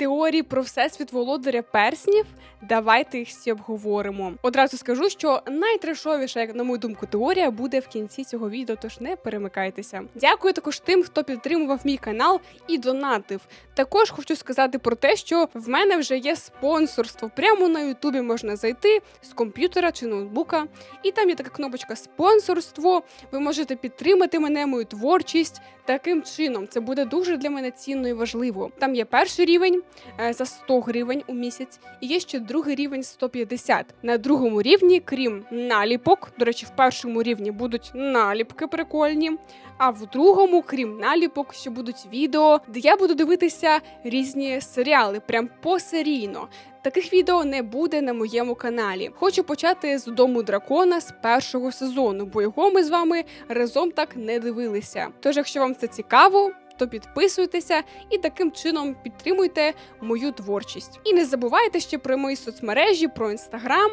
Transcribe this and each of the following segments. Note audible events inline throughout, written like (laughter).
теорії про всесвіт володаря перснів. Давайте їх всі обговоримо. Одразу скажу, що найтрешовіша, як на мою думку, теорія буде в кінці цього відео, тож не перемикайтеся. Дякую також тим, хто підтримував мій канал і донатив. Також хочу сказати про те, що в мене вже є спонсорство. Прямо на Ютубі можна зайти з комп'ютера чи ноутбука, і там є така кнопочка спонсорство. Ви можете підтримати мене, мою творчість. Таким чином, це буде дуже для мене цінно і важливо. Там є перший рівень за 100 гривень у місяць, і є ще другий рівень 150. На другому рівні, крім наліпок, до речі, в першому рівні будуть наліпки прикольні. А в другому, крім наліпок, ще будуть відео, де я буду дивитися різні серіали, прям посерійно. Таких відео не буде на моєму каналі. Хочу почати з дому дракона з першого сезону, бо його ми з вами разом так не дивилися. Тож, якщо вам це цікаво, то підписуйтеся і таким чином підтримуйте мою творчість. І не забувайте ще про мої соцмережі, про інстаграм,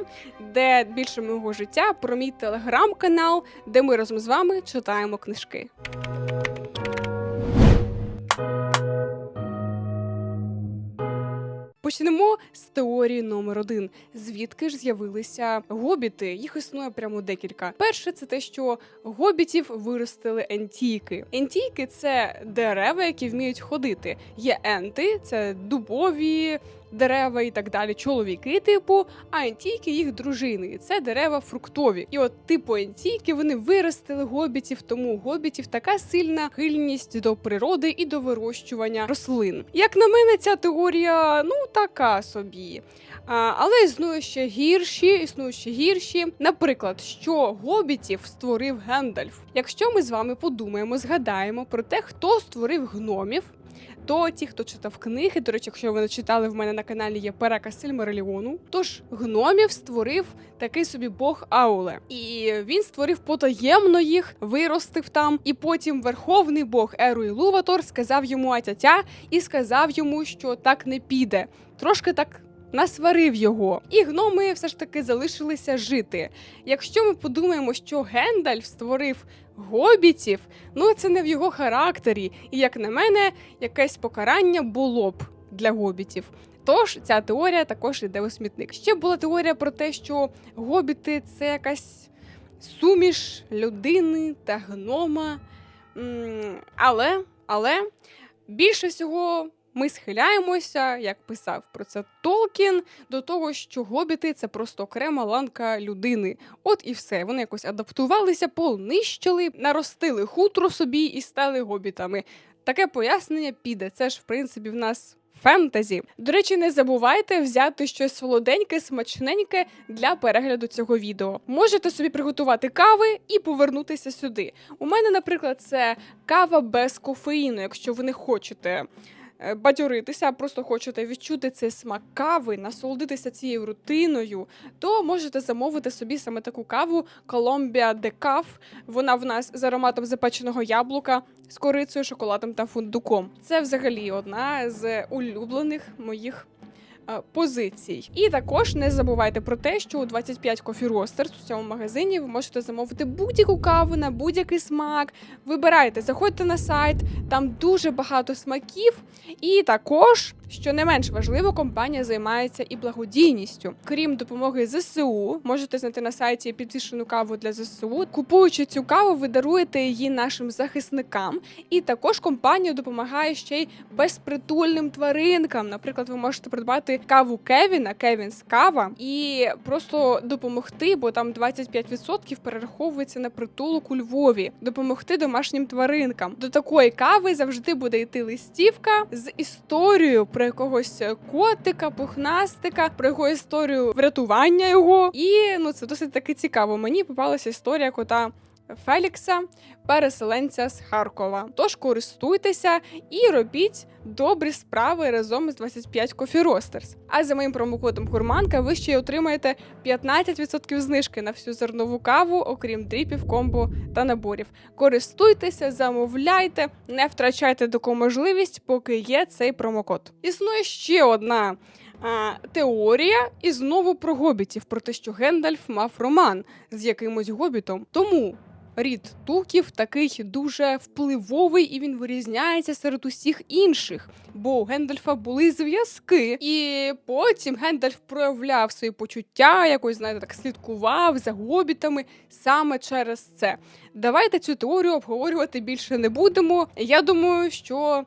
де більше мого життя, про мій телеграм-канал, де ми разом з вами читаємо книжки. Почнемо з теорії номер один. Звідки ж з'явилися гобіти? Їх існує прямо декілька. Перше, це те, що гобітів виростили ентійки. Ентійки це дерева, які вміють ходити. Є енти, це дубові. Дерева і так далі, чоловіки, типу, а ентійки їх дружини. Це дерева фруктові. І от, типу, ентійки вони виростили гобітів, тому у гобітів така сильна хильність до природи і до вирощування рослин. Як на мене, ця теорія ну така собі. А, але існує ще гірші, існують ще гірші. Наприклад, що гобітів створив Гендальф. Якщо ми з вами подумаємо, згадаємо про те, хто створив гномів. То ті, хто читав книги, до речі, якщо ви не читали, в мене на каналі є переказ Сильмариліону. Тож гномів створив такий собі бог Ауле, і він створив потаємно їх, виростив там. І потім верховний бог Еру Ілуватор сказав йому атятя і сказав йому, що так не піде. Трошки так. Насварив його, і гноми все ж таки залишилися жити. Якщо ми подумаємо, що Гендальф створив гобітів, ну це не в його характері, і як на мене, якесь покарання було б для гобітів. Тож ця теорія також йде у смітник. Ще була теорія про те, що гобіти це якась суміш людини та гнома. Але, але більше всього. Ми схиляємося, як писав про це Толкін, до того, що гобіти це просто окрема ланка людини. От і все. Вони якось адаптувалися, понищили, наростили хутро собі і стали гобітами. Таке пояснення піде. Це ж, в принципі, в нас. Фентезі. До речі, не забувайте взяти щось солоденьке, смачненьке для перегляду цього відео. Можете собі приготувати кави і повернутися сюди. У мене, наприклад, це кава без кофеїну, якщо ви не хочете бадьоритися, а просто хочете відчути цей смак кави, насолодитися цією рутиною, то можете замовити собі саме таку каву Columbia Decaf. Вона в нас з ароматом запеченого яблука, з корицею, шоколадом та фундуком. Це взагалі одна з улюблених моїх. Е, Позицій. І також не забувайте про те, що у 25 Coffee Roasters у цьому магазині ви можете замовити будь-яку каву на будь-який смак. Вибирайте, заходьте на сайт, там дуже багато смаків. І також, що не менш важливо, компанія займається і благодійністю. Крім допомоги ЗСУ, можете знайти на сайті підвішену каву для ЗСУ. Купуючи цю каву, ви даруєте її нашим захисникам. І також компанія допомагає ще й безпритульним тваринкам. Наприклад, ви можете придбати каву Кевіна, Кевінс кава, і просто допомогти, бо там 25% перераховується на притулок у Львові, допомогти домашнім тваринкам. До такої кави завжди буде йти листівка з історією про якогось котика, пухнастика, про його історію врятування його. І ну це досить таки цікаво. Мені попалася історія кота. Фелікса, переселенця з Харкова. Тож користуйтеся і робіть добрі справи разом з 25 Coffee Roasters. А за моїм промокодом Гурманка ви ще й отримаєте 15% знижки на всю зернову каву, окрім дріпів, комбо та наборів. Користуйтеся, замовляйте, не втрачайте таку можливість, поки є цей промокод. Існує ще одна. А, теорія і знову про гобітів, про те, що Гендальф мав роман з якимось гобітом. Тому рід туків такий дуже впливовий і він вирізняється серед усіх інших. Бо у Гендальфа були зв'язки, і потім Гендальф проявляв свої почуття, якось знаєте, так слідкував за гобітами саме через це. Давайте цю теорію обговорювати більше не будемо. Я думаю, що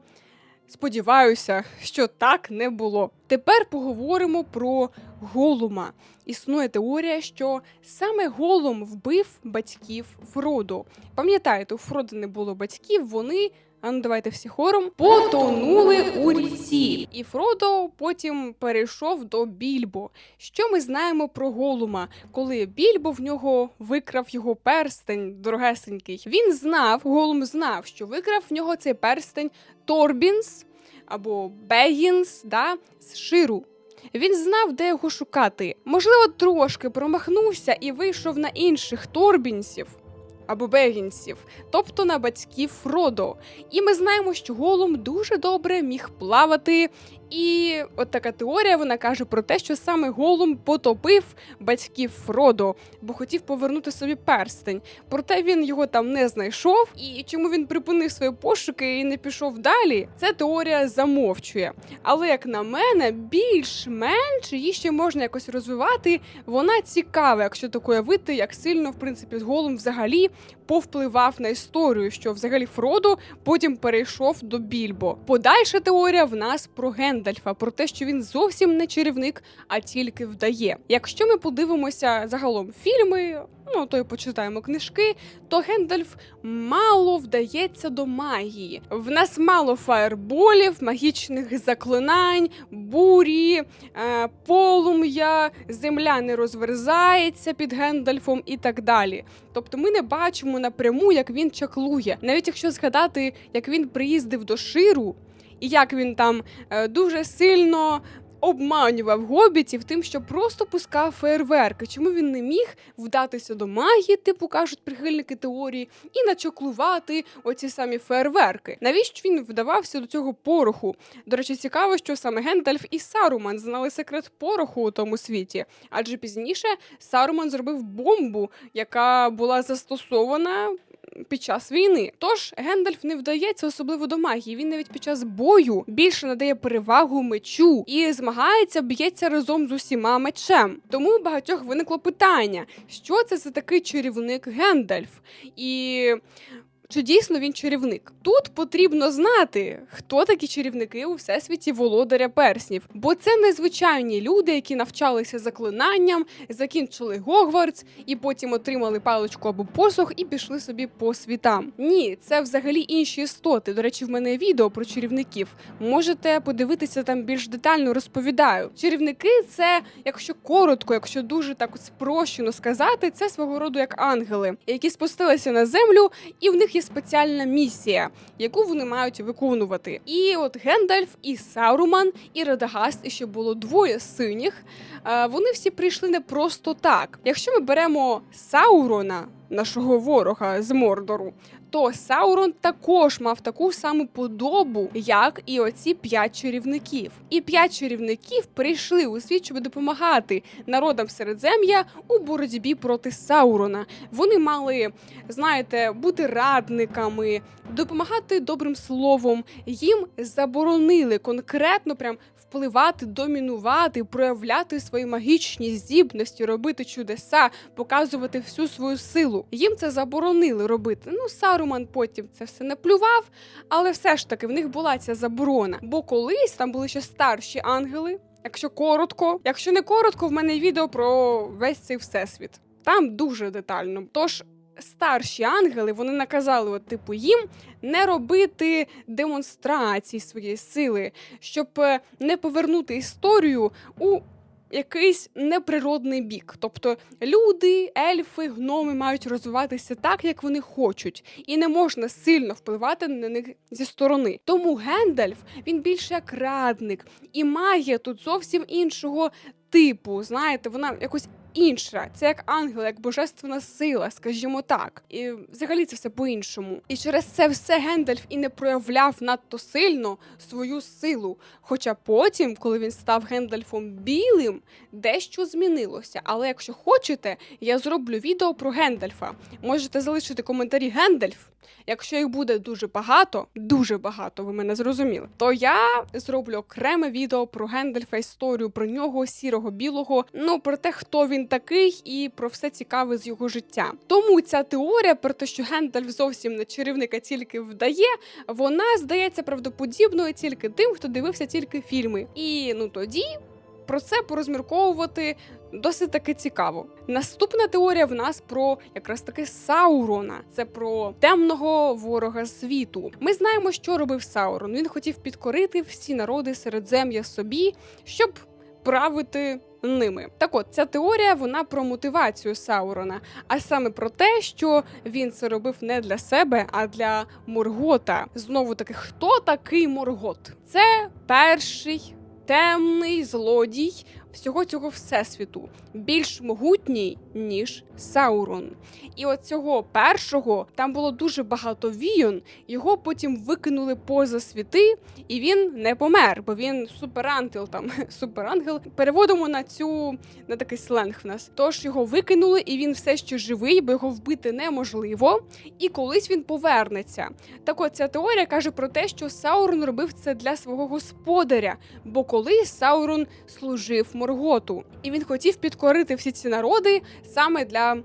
сподіваюся, що так не було. Тепер поговоримо про Голума. Існує теорія, що саме Голум вбив батьків Фроду. Пам'ятаєте, у Фрода не було батьків, вони. А ну давайте всі хором потонули у ріці, і Фродо потім перейшов до Більбо. Що ми знаємо про Голума? Коли Більбо в нього викрав його перстень дорогесенький, він знав, Голум знав, що викрав в нього цей перстень Торбінс або Бегінс, да, з Ширу. Він знав, де його шукати. Можливо, трошки промахнувся і вийшов на інших торбінсів або бегінців, тобто на батьків Фродо. І ми знаємо, що Голум дуже добре міг плавати. І от така теорія вона каже про те, що саме Голум потопив батьків Фродо, бо хотів повернути собі перстень. Проте він його там не знайшов. І чому він припинив свої пошуки і не пішов далі? Ця теорія замовчує. Але як на мене, більш-менш її ще можна якось розвивати. Вона цікава, якщо так уявити, як сильно в принципі Голум взагалі повпливав на історію, що взагалі Фродо потім перейшов до Більбо. Подальша теорія в нас про Гендальфа, про те, що він зовсім не чарівник, а тільки вдає. Якщо ми подивимося загалом фільми. Ну, то й почитаємо книжки, то Гендальф мало вдається до магії. В нас мало фаерболів, магічних заклинань, бурі, е, полум'я, земля не розверзається під Гендальфом і так далі. Тобто ми не бачимо напряму, як він чаклує. Навіть якщо згадати, як він приїздив до Ширу, і як він там е, дуже сильно обманював гобітів тим, що просто пускав фейерверки. Чому він не міг вдатися до магії, типу кажуть прихильники теорії, і начоклувати оці самі фейерверки? Навіщо він вдавався до цього пороху? До речі, цікаво, що саме Гендальф і Саруман знали секрет пороху у тому світі, адже пізніше Саруман зробив бомбу, яка була застосована під час війни. Тож Гендальф не вдається особливо до магії. Він навіть під час бою більше надає перевагу мечу і змагається, б'ється разом з усіма мечем. Тому у багатьох виникло питання, що це за такий чарівник Гендальф? І чи дійсно він чарівник? Тут потрібно знати, хто такі чарівники у всесвіті володаря перснів, бо це незвичайні люди, які навчалися заклинанням, закінчили Гогвартс і потім отримали паличку або посох і пішли собі по світам. Ні, це взагалі інші істоти. До речі, в мене відео про чарівників. Можете подивитися там більш детально розповідаю. Чарівники це, якщо коротко, якщо дуже так спрощено сказати, це свого роду як ангели, які спустилися на землю, і в них є спеціальна місія, яку вони мають виконувати. І от Гендальф, і Саруман, і Радагаст, і ще було двоє синіх. е, Вони всі прийшли не просто так. Якщо ми беремо Саурона, нашого ворога з Мордору, то Саурон також мав таку саму подобу, як і оці п'ять чарівників. І п'ять чарівників прийшли у світ, щоб допомагати народам середзем'я у боротьбі проти Саурона. Вони мали, знаєте, бути радниками, допомагати добрим словом. Їм заборонили конкретно прям впливати, домінувати, проявляти свої магічні здібності, робити чудеса, показувати всю свою силу. Їм це заборонили робити. Ну, Саруман потім це все не плював, але все ж таки в них була ця заборона. Бо колись там були ще старші ангели. Якщо коротко, якщо не коротко, в мене відео про весь цей всесвіт. Там дуже детально. Тож старші ангели вони наказали, от, типу, їм не робити демонстрацій своєї сили, щоб е, не повернути історію у якийсь неприродний бік. Тобто люди, ельфи, гноми мають розвиватися так, як вони хочуть, і не можна сильно впливати на них зі сторони. Тому Гендальф він більше як радник, і магія тут зовсім іншого типу. Знаєте, вона якось інша. Це як ангел, як божественна сила, скажімо так. І взагалі це все по-іншому. І через це все Гендальф і не проявляв надто сильно свою силу. Хоча потім, коли він став Гендальфом білим, дещо змінилося. Але якщо хочете, я зроблю відео про Гендальфа. Можете залишити коментарі Гендальф. Якщо їх буде дуже багато, дуже багато, ви мене зрозуміли, то я зроблю окреме відео про Гендальфа, історію про нього, сірого білого. Ну про те, хто він такий, і про все цікаве з його життя. Тому ця теорія про те, що Гендальф зовсім не чарівник, а тільки вдає, вона здається правдоподібною тільки тим, хто дивився тільки фільми. І ну тоді про це порозмірковувати досить таки цікаво. Наступна теорія в нас про якраз таки Саурона. Це про темного ворога світу. Ми знаємо, що робив Саурон. Він хотів підкорити всі народи середзем'я собі, щоб правити. Ними так, от ця теорія вона про мотивацію Саурона, а саме про те, що він це робив не для себе, а для Моргота. Знову таки, хто такий Моргот? Це перший темний злодій всього цього всесвіту, більш могутній ніж Саурон. І от цього першого там було дуже багато війон. Його потім викинули поза світи, і він не помер, бо він суперангел. Там (laughs) суперангел. Переводимо на цю на такий сленг в нас. Тож його викинули, і він все ще живий, бо його вбити неможливо. І колись він повернеться. Так от ця теорія каже про те, що Саурон робив це для свого господаря, бо колись Саурон служив Морготу, і він хотів підкорити всі ці народи саме для.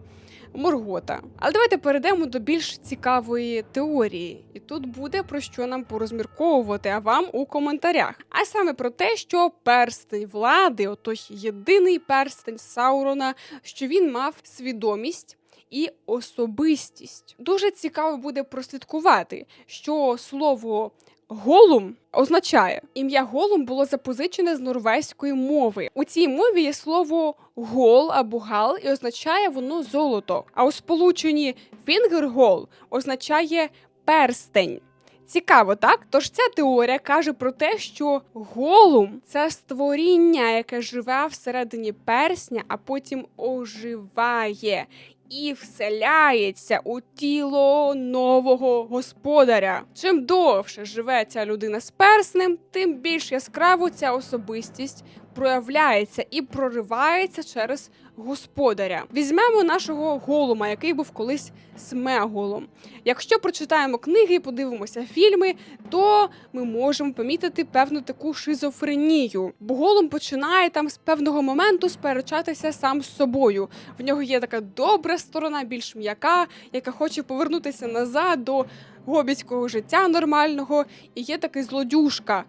Моргота. Але давайте перейдемо до більш цікавої теорії, і тут буде про що нам порозмірковувати, а вам у коментарях. А саме про те, що перстень влади, отой єдиний перстень Саурона, що він мав свідомість. І особистість дуже цікаво буде прослідкувати, що слово Голум означає ім'я Голум було запозичене з норвезької мови. У цій мові є слово гол або гал, і означає воно золото. А у сполученні фінгергол означає перстень. Цікаво, так? Тож ця теорія каже про те, що голум це створіння, яке живе всередині персня, а потім оживає і вселяється у тіло нового господаря. Чим довше живе ця людина з перснем, тим більш яскраво ця особистість проявляється і проривається через господаря. Візьмемо нашого голума, який був колись смеголом. Якщо прочитаємо книги і подивимося фільми, то ми можемо помітити певну таку шизофренію. Бо голум починає там з певного моменту сперечатися сам з собою. В нього є така добра сторона, більш м'яка, яка хоче повернутися назад до гобіцького життя нормального, і є такий злодюшка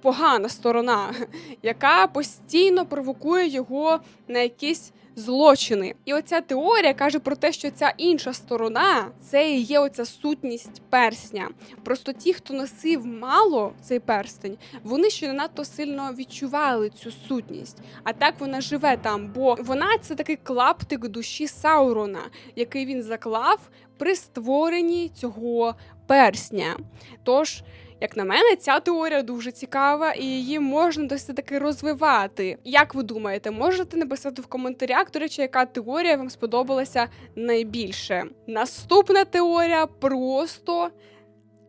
погана сторона, (laughs) яка постійно провокує його на якісь злочини. І оця теорія каже про те, що ця інша сторона це і є оця сутність персня. Просто ті, хто носив мало цей перстень, вони ще не надто сильно відчували цю сутність. А так вона живе там, бо вона це такий клаптик душі Саурона, який він заклав при створенні цього персня. Тож. Як на мене, ця теорія дуже цікава і її можна досить таки розвивати. Як ви думаєте, можете написати в коментарях, до речі, яка теорія вам сподобалася найбільше? Наступна теорія просто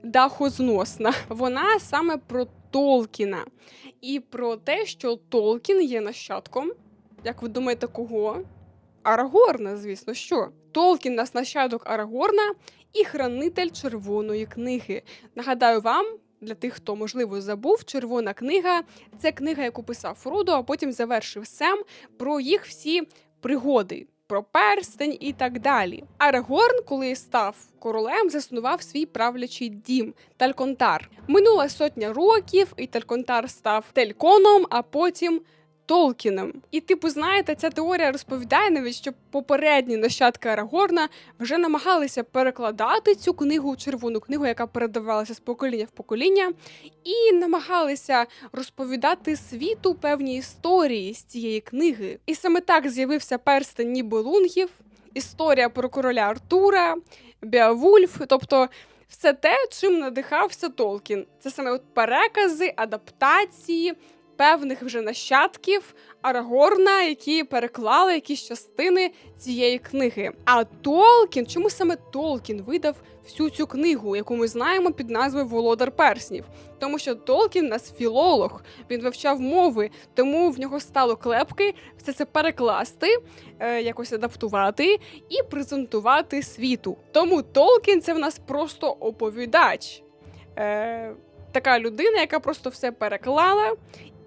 дахозносна. Вона саме про Толкіна і про те, що Толкін є нащадком. Як ви думаєте, кого? Арагорна, звісно, що Толкін нас нащадок Арагорна і хранитель червоної книги. Нагадаю вам. Для тих, хто можливо забув, червона книга це книга, яку писав Фродо, а потім завершив Сем про їх всі пригоди, про перстень і так далі. Арагорн, коли став королем, заснував свій правлячий дім Тальконтар. Минула сотня років, і Тальконтар став Тельконом, а потім Толкіном. І, типу, знаєте, ця теорія розповідає навіть, що попередні нащадки Арагорна вже намагалися перекладати цю книгу, червону книгу, яка передавалася з покоління в покоління, і намагалися розповідати світу певні історії з цієї книги. І саме так з'явився перстень Нібелунгів, історія про короля Артура, Беовульф, тобто. Все те, чим надихався Толкін, це саме от перекази, адаптації, певних вже нащадків Арагорна, які переклали якісь частини цієї книги. А Толкін, чому саме Толкін видав всю цю книгу, яку ми знаємо під назвою Володар Перснів? Тому що Толкін у нас філолог, він вивчав мови, тому в нього стало клепки все це перекласти, е, якось адаптувати і презентувати світу. Тому Толкін це в нас просто оповідач. Е, Така людина, яка просто все переклала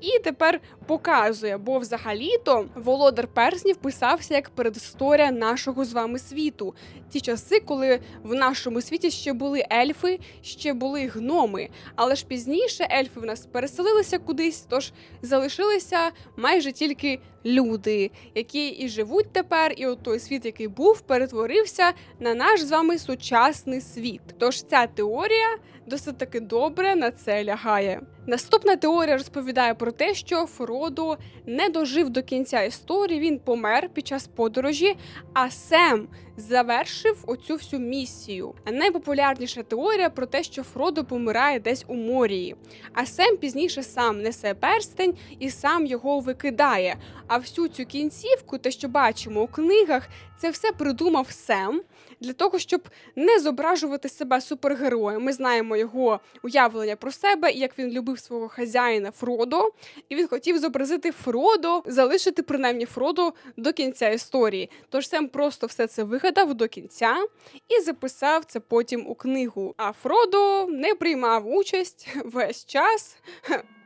і тепер показує, бо взагалі-то володар перснів писався як передісторія нашого з вами світу. Ті часи, коли в нашому світі ще були ельфи, ще були гноми. Але ж пізніше ельфи в нас переселилися кудись, тож залишилися майже тільки люди, які і живуть тепер, і от той світ, який був, перетворився на наш з вами сучасний світ. Тож ця теорія досить таки добре на це лягає. Наступна теорія розповідає про те, що Фродо не дожив до кінця історії. Він помер під час подорожі, а Сем завершив оцю всю місію. Найпопулярніша теорія про те, що Фродо помирає десь у морії. А Сем пізніше сам несе перстень і сам його викидає. А всю цю кінцівку, те, що бачимо у книгах, це все придумав Сем для того, щоб не зображувати себе супергероєм. Ми знаємо його уявлення про себе і як він любив свого хазяїна Фродо, і він хотів зобразити Фродо, залишити принаймні Фродо до кінця історії. Тож Сем просто все це вигадав до кінця і записав це потім у книгу. А Фродо не приймав участь весь час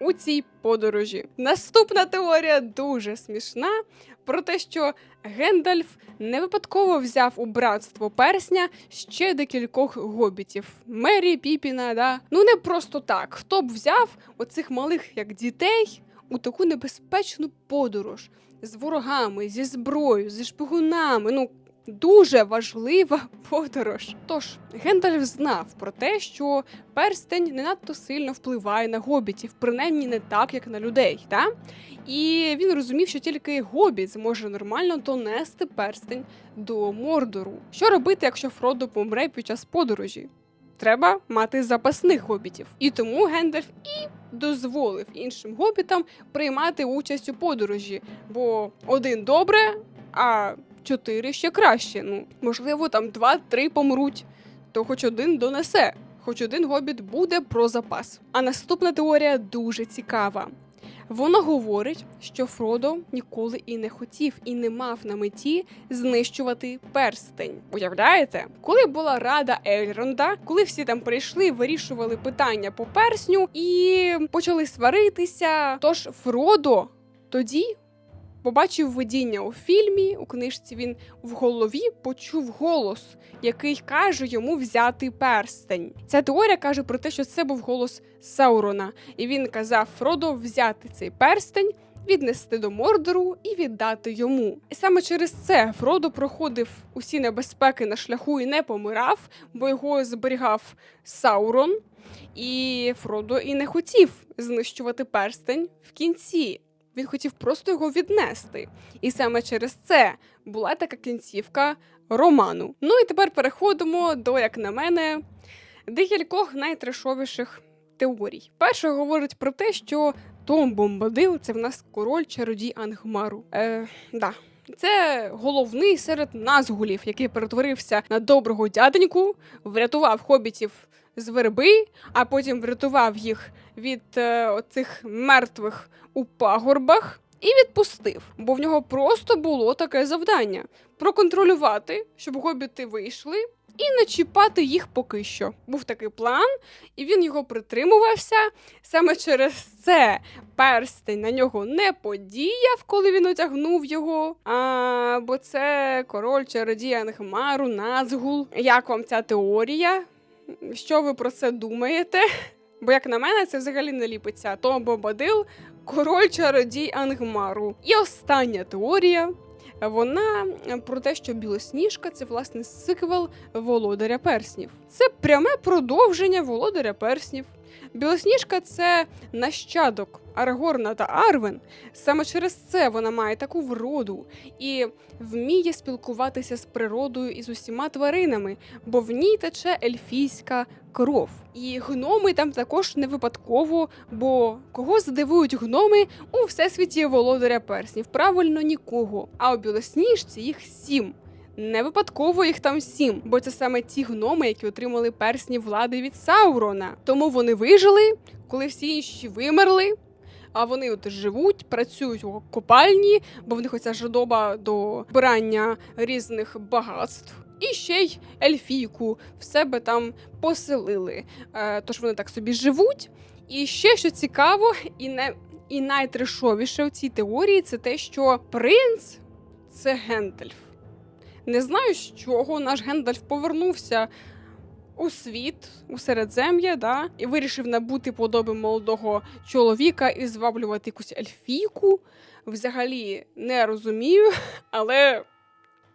у цій подорожі. Наступна теорія дуже смішна про те, що Гендальф не випадково взяв у братство персня ще декількох гобітів. Мері Піпіна, да. Ну не просто так. Хто б взяв оцих малих як дітей у таку небезпечну подорож з ворогами, зі зброєю, зі шпигунами. Ну дуже важлива (laughs) подорож. Тож Гендальф знав про те, що перстень не надто сильно впливає на гобітів, принаймні не так, як на людей. Та? І він розумів, що тільки гобіт зможе нормально донести перстень до Мордору. Що робити, якщо Фродо помре під час подорожі? Треба мати запасних гобітів. І тому Гендальф і дозволив іншим гобітам приймати участь у подорожі, бо один добре, а чотири ще краще. Ну, можливо, там два-три помруть, то хоч один донесе, хоч один гобіт буде про запас. А наступна теорія дуже цікава. Вона говорить, що Фродо ніколи і не хотів, і не мав на меті знищувати перстень. Уявляєте, коли була рада Ельронда, коли всі там прийшли, вирішували питання по персню і почали сваритися. Тож Фродо тоді Побачив видіння у фільмі, у книжці він в голові почув голос, який каже йому взяти перстень. Ця теорія каже про те, що це був голос Саурона, і він казав Фродо взяти цей перстень, віднести до Мордору і віддати йому. І саме через це Фродо проходив усі небезпеки на шляху і не помирав, бо його зберігав Саурон, і Фродо і не хотів знищувати перстень в кінці. Він хотів просто його віднести. І саме через це була така кінцівка роману. Ну і тепер переходимо до, як на мене, декількох найтрешовіших теорій. Перша говорить про те, що Том Бомбадил це в нас король чародій Ангмару. Е, да. Це головний серед назгулів, який перетворився на доброго дяденьку, врятував хобітів з верби, а потім врятував їх від е, оцих мертвих у пагорбах і відпустив, бо в нього просто було таке завдання проконтролювати, щоб гобіти вийшли. І не чіпати їх поки що. Був такий план, і він його притримувався. Саме через це перстень на нього не подіяв, коли він одягнув його. А, Бо це король чародій Ангмару, Назгул. Як вам ця теорія? Що ви про це думаєте? Бо, як на мене, це взагалі не ліпиться. Том Бобадил, король чародій Ангмару. І остання теорія. Вона про те, що білосніжка це власне сиквел володаря перснів. Це пряме продовження володаря перснів. Білосніжка це нащадок Арагорна та Арвен. Саме через це вона має таку вроду і вміє спілкуватися з природою і з усіма тваринами, бо в ній тече ельфійська кров. І гноми там також не випадково, бо кого здивують гноми у всесвіті володаря перснів? Правильно нікого. А у білосніжці їх сім. Не випадково їх там сім, бо це саме ті гноми, які отримали персні влади від Саурона. Тому вони вижили, коли всі інші вимерли. А вони от живуть, працюють у копальні, бо в них оця жадоба до збирання різних багатств. І ще й ельфійку в себе там поселили. Е, тож вони так собі живуть. І ще що цікаво, і не і найтрешовіше в цій теорії це те, що принц це Гендальф. Не знаю, з чого наш Гендальф повернувся у світ, у середзем'я, да, і вирішив набути подоби молодого чоловіка і зваблювати якусь ельфійку. Взагалі не розумію, (laughs) але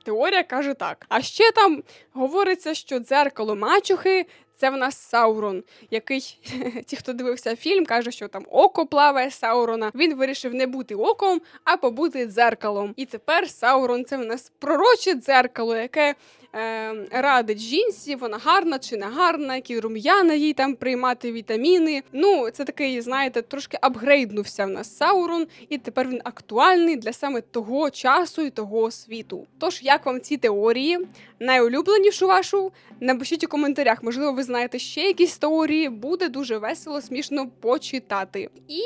теорія каже так. А ще там говориться, що дзеркало мачухи це в нас Саурон, який (laughs) ті, хто дивився фільм, каже, що там око плаває Саурона. Він вирішив не бути оком, а побути дзеркалом. І тепер Саурон це в нас пророче дзеркало, яке радить жінці, вона гарна чи не гарна, які рум'яна їй там приймати вітаміни. Ну, це такий, знаєте, трошки апгрейднувся в нас Саурон, і тепер він актуальний для саме того часу і того світу. Тож, як вам ці теорії? Найулюбленішу вашу? Напишіть у коментарях. Можливо, ви знаєте ще якісь теорії. Буде дуже весело, смішно почитати. І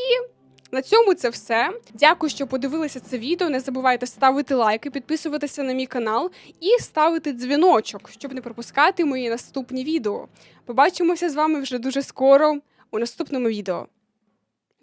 на цьому це все. Дякую, що подивилися це відео. Не забувайте ставити лайки, підписуватися на мій канал і ставити дзвіночок, щоб не пропускати мої наступні відео. Побачимося з вами вже дуже скоро у наступному відео.